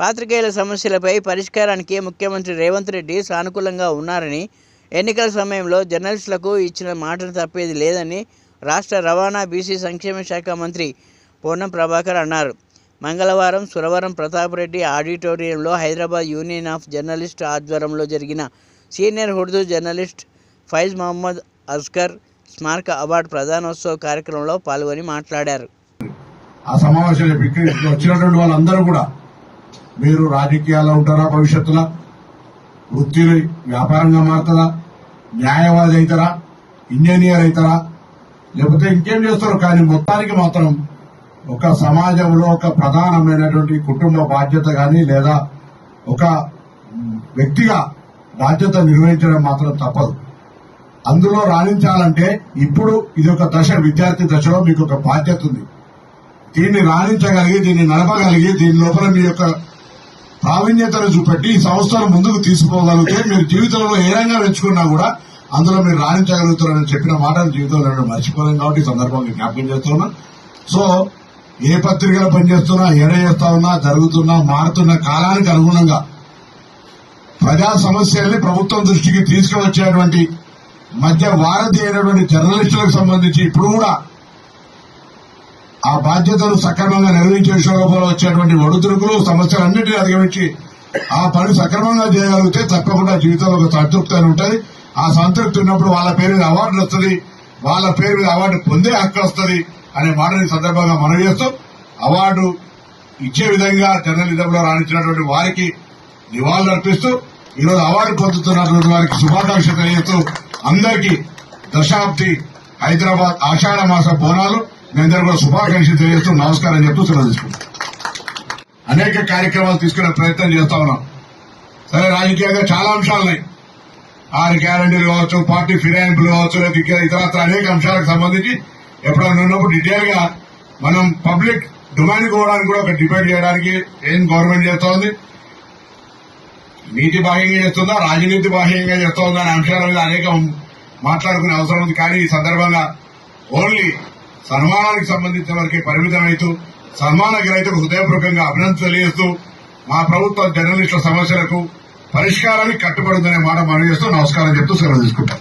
పాత్రికేయుల సమస్యలపై పరిష్కారానికి ముఖ్యమంత్రి రేవంత్ రెడ్డి సానుకూలంగా ఉన్నారని ఎన్నికల సమయంలో జర్నలిస్టులకు ఇచ్చిన మాటను తప్పేది లేదని రాష్ట్ర రవాణా బీసీ సంక్షేమ శాఖ మంత్రి పూర్ణం ప్రభాకర్ అన్నారు. మంగళవారం సురవరం ప్రతాప్ రెడ్డి ఆడిటోరియంలో హైదరాబాద్ యూనియన్ ఆఫ్ జర్నలిస్ట్ ఆధ్వర్యంలో జరిగిన సీనియర్ ఉర్దూ జర్నలిస్ట్ ఫైజ్ మహమ్మద్ అస్కర్ స్మారక అవార్డు ప్రధానోత్సవ కార్యక్రమంలో పాల్గొని మాట్లాడారు. ఆ సమావేశంలో వచ్చినటువంటి వాళ్ళందరూ కూడా మీరు రాజకీయాల్లో ఉంటారా భవిష్యత్తులో? వృత్తి వ్యాపారంగా మారుతుందా న్యాయవాది అవుతారా? ఇంజనీర్ అవుతారా? లేకపోతే ఇంకేం చేస్తారు? కానీ మొత్తానికి మాత్రం ఒక సమాజంలో ఒక ప్రధానమైనటువంటి కుటుంబ బాధ్యత కానీ లేదా ఒక వ్యక్తిగా బాధ్యత నిర్వహించడం మాత్రం తప్పదు. అందులో రాణించాలంటే ఇప్పుడు ఇది ఒక దశ విద్యార్థి దశలో మీకు ఒక బాధ్యత ఉంది. దీన్ని రాణించగలిగి దీన్ని నడపగలిగి దీని లోపల మీ యొక్క ప్రావీణ్యతను చూపెట్టి ఈ సంస్థను ముందుకు తీసుకోగలిగితే మీరు జీవితంలో ఏ రంగం ఎంచుకున్నా కూడా అందులో మీరు రాణించగలుగుతారని చెప్పిన మాటను జీవితంలో నేను మర్చిపోలేను కాబట్టి ఈ సందర్భంగా జ్ఞాపకం చేస్తున్నా సో ఏ పత్రికలో పనిచేస్తున్నా ఏడ చేస్తా ఉన్నా జరుగుతున్నా మారుతున్న కాలానికి అనుగుణంగా ప్రజా సమస్యల్ని ప్రభుత్వం దృష్టికి తీసుకువచ్చేటువంటి మధ్య వారధి అయినటువంటి జర్నలిస్టులకు సంబంధించి ఇప్పుడు కూడా ఆ బాధ్యతను సక్రమంగా నిర్వహించే విషయంలో వచ్చేటువంటి ఒడుతురుకులు సమస్యలన్నింటినీ అధిగమించి ఆ పని సక్రమంగా చేయగలిగితే తప్పకుండా జీవితంలో ఒక సంతృప్తి అని ఉంటుంది. ఆ సంతృప్తి ఉన్నప్పుడు వాళ్ళ పేరు మీద అవార్డులు వస్తుంది. వాళ్ళ పేరు మీద అవార్డు పొందే హక్కు వస్తుంది అనే మాటని సందర్భంగా మనవి చేస్తూ అవార్డు ఇచ్చే విధంగా జర్నలిజంలో రాణించినటువంటి వారికి నివాళులు అర్పిస్తూ ఈరోజు అవార్డు పొందుతున్నటువంటి వారికి శుభాకాంక్షలు తెలియజేస్తూ అందరికీ దశాబ్ది హైదరాబాద్ ఆషాఢ మాస బోనాలు. మీ అందరూ కూడా శుభాకాంక్షలు తెలియజేస్తూ నమస్కారం చెప్తూ సెలవు తీసుకుంటాం. అనేక కార్యక్రమాలు తీసుకునే ప్రయత్నం చేస్తా ఉన్నాం. సరే రాజకీయంగా చాలా అంశాలు ఉన్నాయి. ఆరు గ్యారంటీలు కావచ్చు పార్టీ ఫిరాయింపులు కావచ్చు లేదా ఇతరత్ర అనేక అంశాలకు సంబంధించి ఎప్పుడైనా ఉన్నప్పుడు డీటెయిల్గా మనం పబ్లిక్ డిమాండ్ కోవడానికి కూడా ఒక డిబేట్ చేయడానికి ఏం గవర్నమెంట్ చేస్తోంది నీతి బాహ్యంగా చేస్తుందా? రాజనీతి బాహ్యంగా చేస్తోందా అనే అంశాల మీద అనేక మాట్లాడుకునే అవసరం ఉంది. కానీ ఈ సందర్భంగా ఓన్లీ సన్మానానికి సంబంధించిన వరకే పరిమితమైతూ సన్మాన గ్రహీతకు హృదయపూర్వకంగా అభినందన తెలియజేస్తూ మా ప్రభుత్వ జర్నలిస్టుల సమస్యలకు పరిష్కారానికి కట్టుబడుతుందనే మాట మనం చేస్తూ నమస్కారం చెప్తూ సెలవు తీసుకుంటాం.